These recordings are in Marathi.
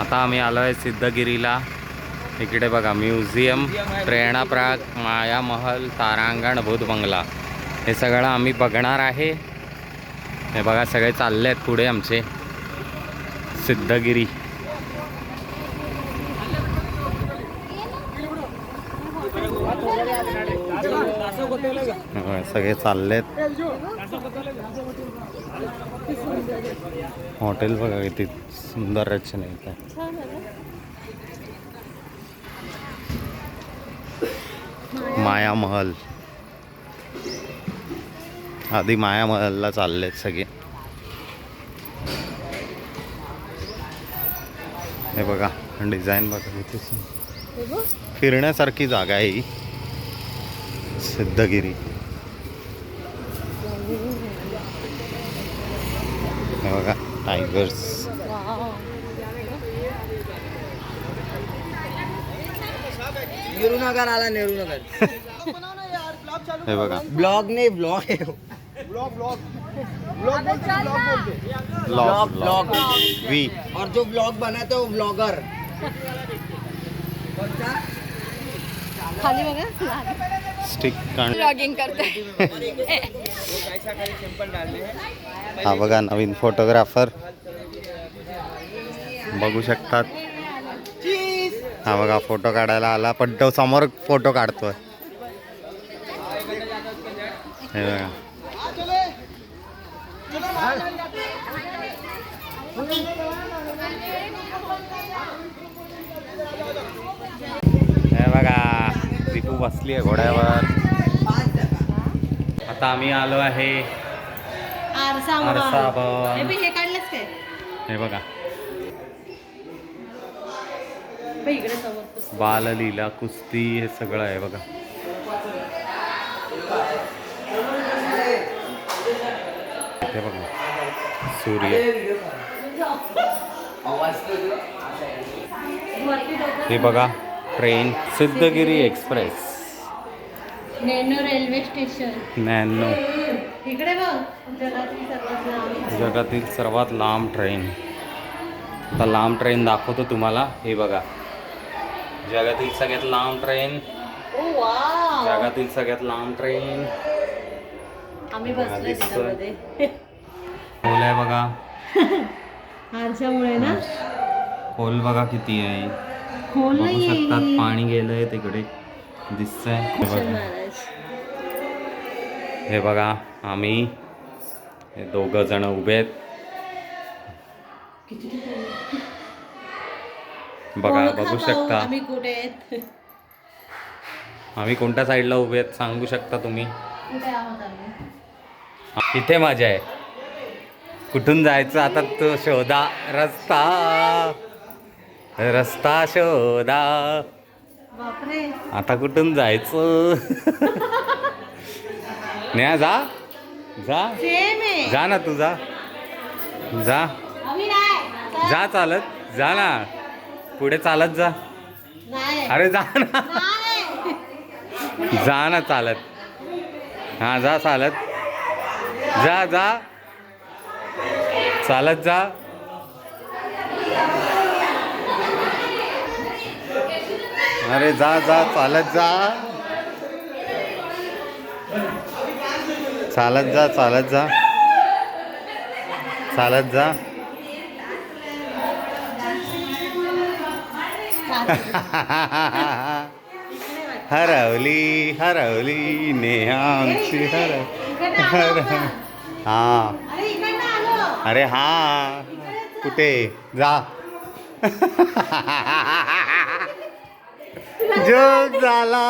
आता आम्ही आलो आहे सिद्धगिरीला. इकडे बघा म्युझियम प्रेरणाप्राग मायामहल तारांगण भूत बंगला. हे सगळं आम्ही बघणार आहे. हे बघा सगळे चालले आहेत पुढे आमचे. सिद्धगिरी. सगळे चाललेत हॉटेल बघा किती सुंदर रचना आहे माया महल. आधी माया महलला चाललेत सगळे. हे बघा डिझाईन बघा इथे फिरण्यासारखी जागा आहे ही. सिद्धगिरी. हे बघा टायगर्स. नेहरू नगर आला नेहरू नगर हे बघा. ब्लॉग नाही ब्लॉग आहे. Blog blog. ब्लॉग वी. और जो ब्लॉग बनाते हो ब्लॉगर. खाली बघा. स्टिक ब्लॉगिंग करते. हा बघा नवीन फोटोग्राफर बघू शकतात. हा बघा फोटो काढायला आला. पण तो समोर फोटो काढतोय. हे बघा. हे बघा दीपू बसली आहे घोड्यावर. आता आम्ही आलो आहे आरसा आरसा हे बघा बघ इकडे समोर पुस्तक. बाललीला कुस्ती हे सगळं आहे बघा. हे बघा. सूर्य. हे बघा train Siddhagiri express. Nano railway station. Nano इकडे बघ जगातील सर्वात लांब. जगातील सर्वात लांब ट्रेन. आता लांब ट्रेन दाखवतो तुम्हाला. हे बघा. जगातील सगळ्यात लांब ट्रेन जगातील सगळ्यात लांब ट्रेन आम्ही बसलोय दिसतोय. त्याच्यामध्ये खोल आहे बघा. आरशामुळे ना? खोल बघा किती आहे. बघू नाहीये. शकतात. पाणी गेलंय तिकडे दिसतंय. हे बघा. हे आम्ही हे दोघं जण उभे आहेत. बघा बघू शकता. आम्ही कुठे आहेत? आम्ही कोणत्या साईडला उभे आहेत सांगू शकता तुम्ही? इथे मजा आहे. कुठून जायचं आता तो शोधा? रस्ता. रस्ता शोधा. आता कुठून जायचं? नेहा जा. जा. जा ना तू जा. जा. आम्ही नाही जा चालत. जा ना. पुढे चालत जा. अरे जा ना. जा ना चालत. हा जा चालत. जा जा. चालत जा. अरे जा जा चालत जा. चालत जा चालत जा. चालत जा. हरवली हरवली नेहांची हरव हर हा. अरे हा. कुठे? जा. जोक झाला.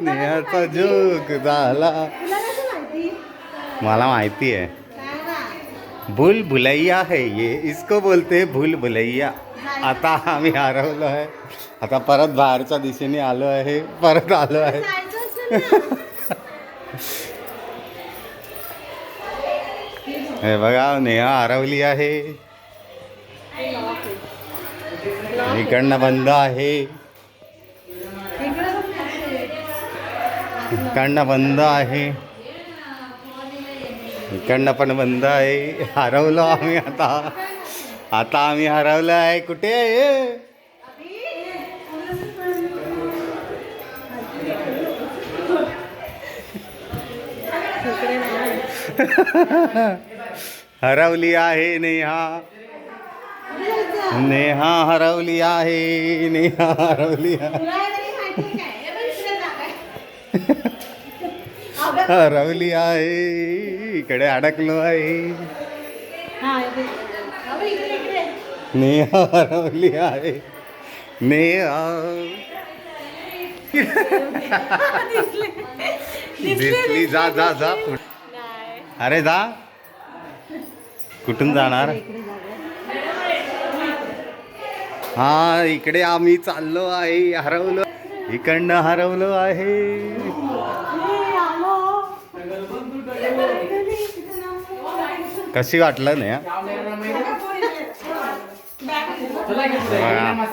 नेहाचा जोक झाला. मला माहिती आहे. भूल भुलैया है ये इसको बोलते भूल भुलैया आता आम्ही हरवलो आहे. आता परत बाहेरच्या दिशेने आलो आहे. परत आलो आहे. हे बघा नेहा हरवली आहे. इकडनं बंद आहे. इकडनं बंद आहे. इकडनं पण बंद आहे. हरवलो आम्ही आता. आता आम्ही हरवलं आहे कुठे? आहे हरवली आहे नेहा. नेहा हरवली आहे नेहा हरवली हरवली आहे इकडे अडकलो आहे हा, हे बघ. अगं, इकडे, इकडे. नेहा हरवली आहे. नेहा. दिसली. जा जा जा. नाही. अरे जा. कुठून जाणार. हा इकडे आम्ही चाललो आहे हरवलो. इकडनं हरवलो आहे. कशी वाटलं नाही? हा? बघा.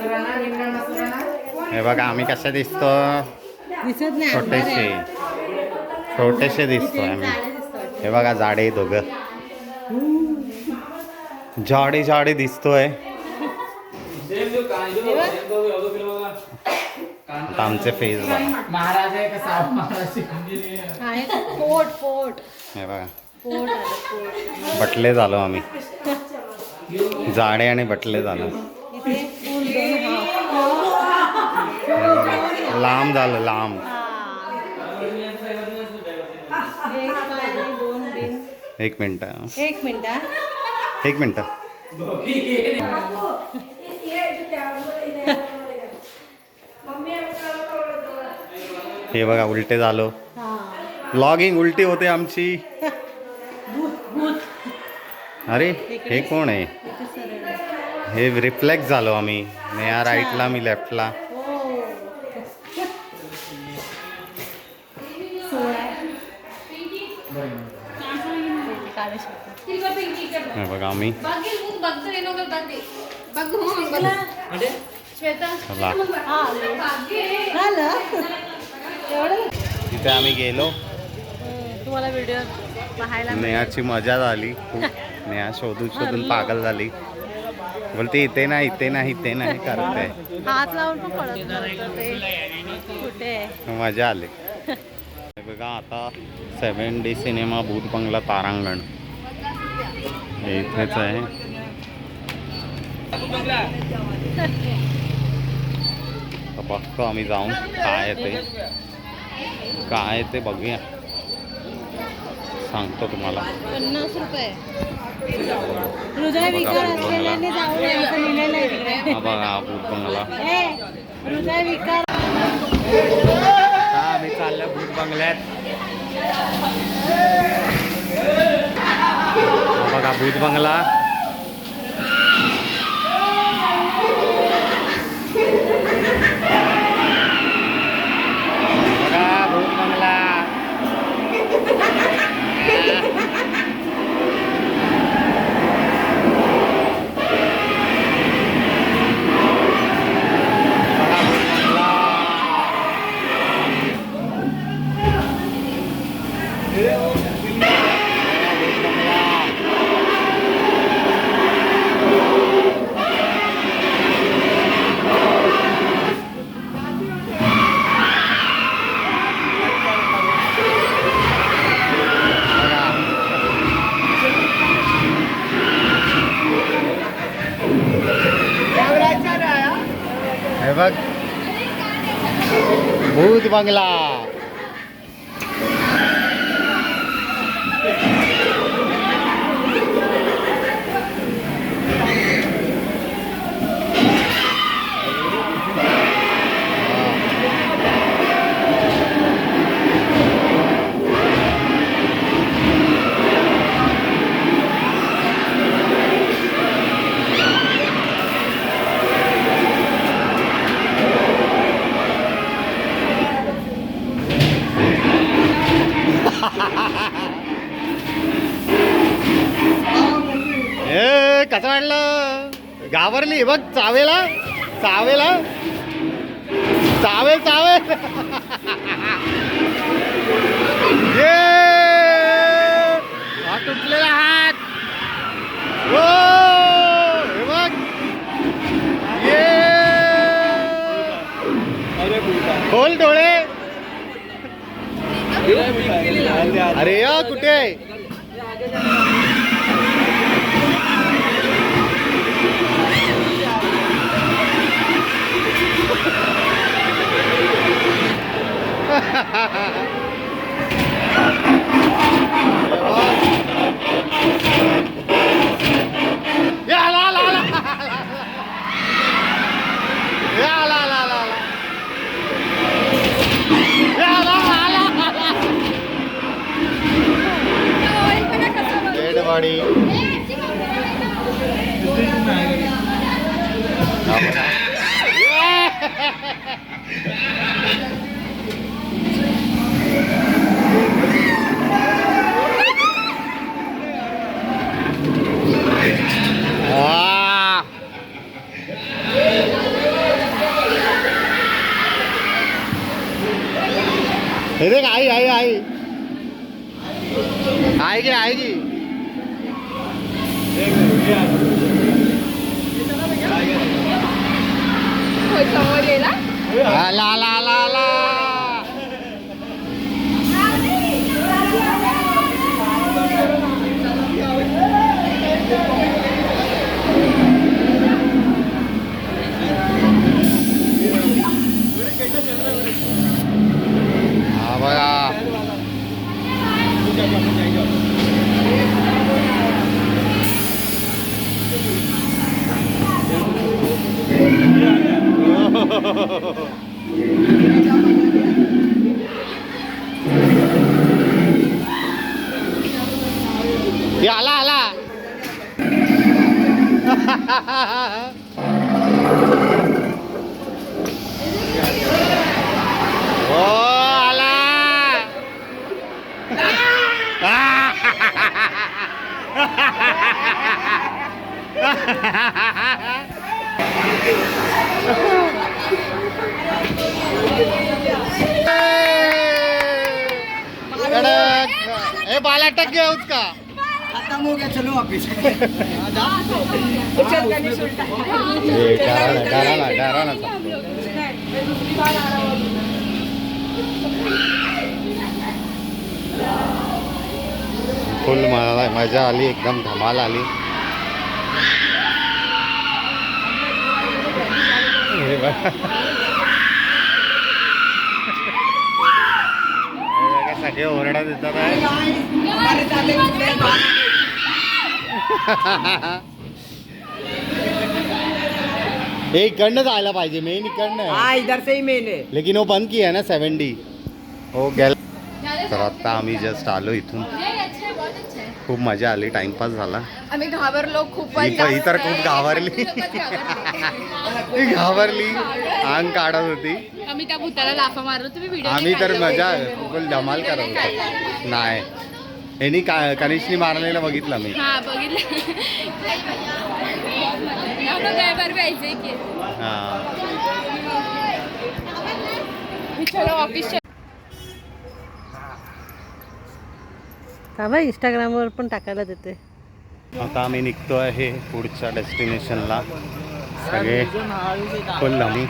हे बघा आम्ही कशा दिसतो. दिसत छोटेसे. छोटेसे दिसतोय इथे आम्ही. हे बघा जाडे दोघं. जाडे जाडे दिसतोय. आता आमचे फेस कसा हे बघा. बटले झालो आम्ही. जाडे आणि बटले झालो. लांब झालं लांब. एक मिनटं एक मिनिट हा. एक मिनटं हे बघा उलटे झालो हा. लॉगिंग उलटी होते आमची अरे हे कोण आहे. हे रिफ्लेक्ट झालो आम्ही. नेहा राईटला मी लेफ्टला बघा आम्ही? तिथे आम्ही गेलो. तुम्हाला व्हिडिओ पाहायला. नेहाची मजा झाली नेहा शोधून शोधून पागल झाली. बोलते इथे नाही इथे नाही इथे नाही करते. हात लावून पण कळत नव्हतं ते कुठे? आहे. मजा आली. बघा आता सेवन डी सिनेमा भूत बंगला तारांगण. हे इथेच आहे. बघतो आम्ही जाऊन. काय आहे ते? काय आहे ते बघूया. सांगतो तुम्हाला. पन्नास रुपये. हृदय विकार असलेल्याने जाऊ नये असं लिहिलेलं आहे तिकडे. हा बघा भूत बंगला ए, हृदय विकार. हा आम्ही चाललो भूत बंगल्यात. हा बघा भूत बंगला. भूत बघ चावेला चावेला चावे चावे हे देख आई आई आई. आएगी आएगी ला ला ला ला ला हा बघा हे आला आला ए बाल अटक गया उसका खत्म हो गया चलो वापिस. फुल मजा आली एकदम धमाल आली. बघा, सगळे ओरडा देतात हे पाहिजे मेन इकडनं. हाँ। इधर से ही मेन है। लेकिन वो बंद किया है ना सेवन्टी हो गेल तर आत्ता आम्ही जस्ट आलो इथून। खूप मजा आली टाइमपास झाला. आम्ही घाबरलो खूप ही तर खूप घाबरली. घाबरली. अंग काढत होती. आम्ही त्या भूताला लाफा मारलो. तुम्ही व्हिडिओ आम्ही तर मजा फुल धमाल करत होतो. नाही. यांनी का कनिष्ठनी मारलेलं बघितलं मी. हा बघितलं. हा. ऑफिस थांबा इंस्टाग्रामवर पण टाकायला देते. आता आम्ही निघतो आहे पुढच्या डेस्टिनेशनला. सगळे फुल आम्ही.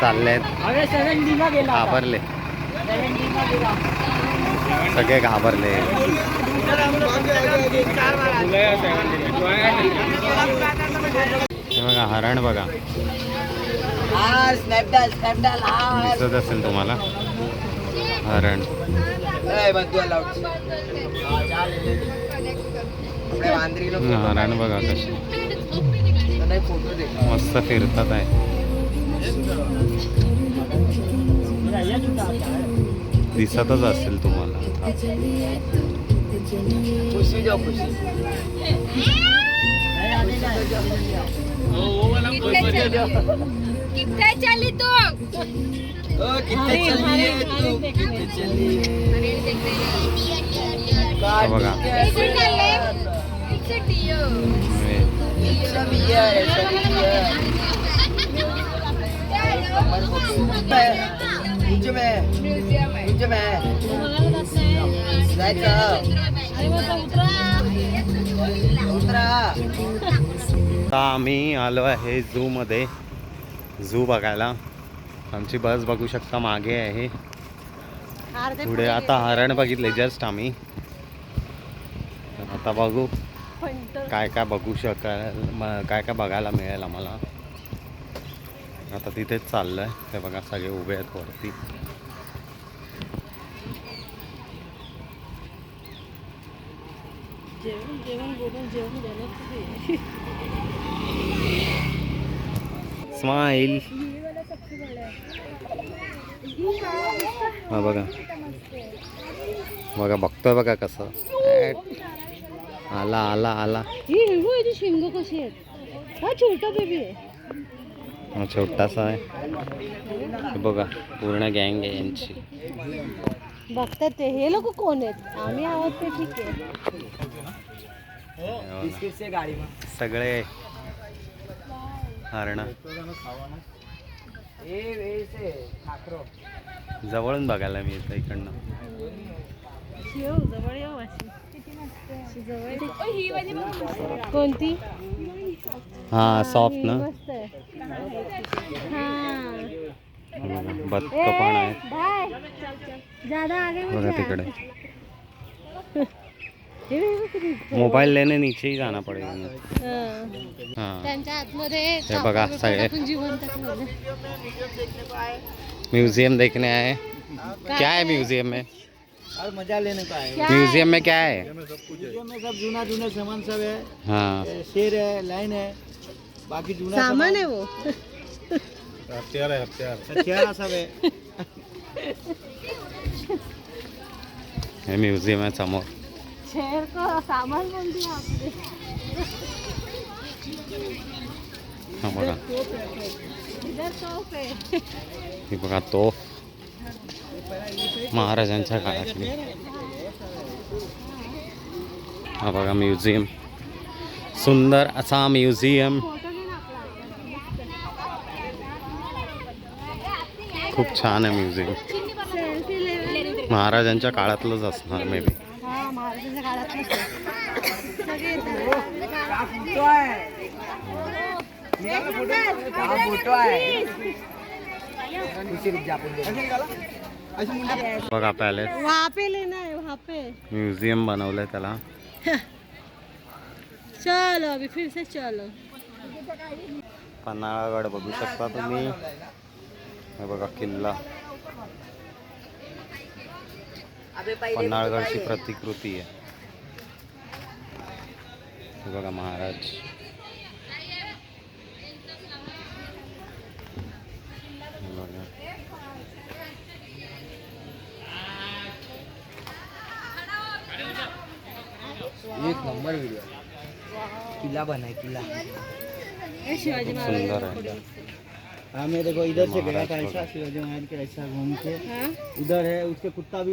चालले आहेत घाबरले. सगळे घाबरले. हे बघा हरण बघा. हाँ हाँ. दिसत असेल तुम्हाला. हरण हरण बघा कशी. मस्त फिरतात आहे. दिसतच असेल तुम्हाला. खुशी जाओ खुशी किती चालली तू ओ कितने चल रही है तू कितने चल रही है हा बघा ऐसा भी है ऐसा भी है नीचे में नीचे में जायचं उतरा आता आम्ही आलो आहे झू मध्ये झू बघायला. आमची बस बघू शकता मागे आहे. पुढे आता हरण बघितले जस्ट आम्ही. आता बघू. काय काय बघू शकाल काय काय बघायला मिळेल आम्हाला. आता तिथेच चाललंय. ते बघा सगळे उभे आहेत वरती. जेवण जेवण बोलून जेवण झालं स्माईल हा बघा. बघा बघतोय बघा कसं. आला आला आला. शिंग कशी आहेत हा छोटा बेबी आहे. छोटासा आहे. बघा पूर्ण गँग आहे यांची. बघतात ते. हे लोक कोण आहेत? आम्ही आहोत ते ठीक आहे. हे सगळे. हरण. जवळून बघायला मिळतं इकडनं. येऊ जवळ येऊ अशी अशी जवळ येऊ. ओ, ही. वाली बघ. कोणती हा सॉफ्ट ना आहे बदक पण मत बघा. तिकडे. मोबाईल लेने नीचे ही जाना पडेगा हा. हाँ. त्यांच्या आतमध्ये हे बघा, सगळे. म्यूजियम देखने आए. क्या? है म्यूजियम में? और मजा लेने का है। क्या म्यूजियम में क्या है? म्यूजियम में सब जूना जूना सामान सब है। हाँ। शेर है लाइन है बाकी जूना सामान। आहे वो? हथियार सब है। हे म्युझियम आहे समोर शेर को सामान बोलते हैं आपने? हा बघा इधर तोफ आहे ही। बघा तोफ। महाराजांच्या काळातली. हा बघा म्युझियम. सुंदर असा म्युझियम. आपला खूप छान आहे म्युझियम. महाराजांच्या काळातलंच असणार मे बी महाराजांच्या सगळे जा अपन देखो। बघा पॅलेस. वहाँ पे लेना है वहाँ पे म्युझियम बनवलंय त्याला. चलो अभी फिर से चलो. पन्हाळागड बघू शकता तुम्ही. हे बघा किल्ला. पन्हाळगडची प्रतिकृती आहे. हे बघा महाराज. एक नंबर वीडियो किला बना है किला सुंदर आहे. हाँ मैं देखो इधर से गया था ऐसा शिवाजी महाराज के ऐसा घूम के। हाँ? उधर है उसके कुत्ता भी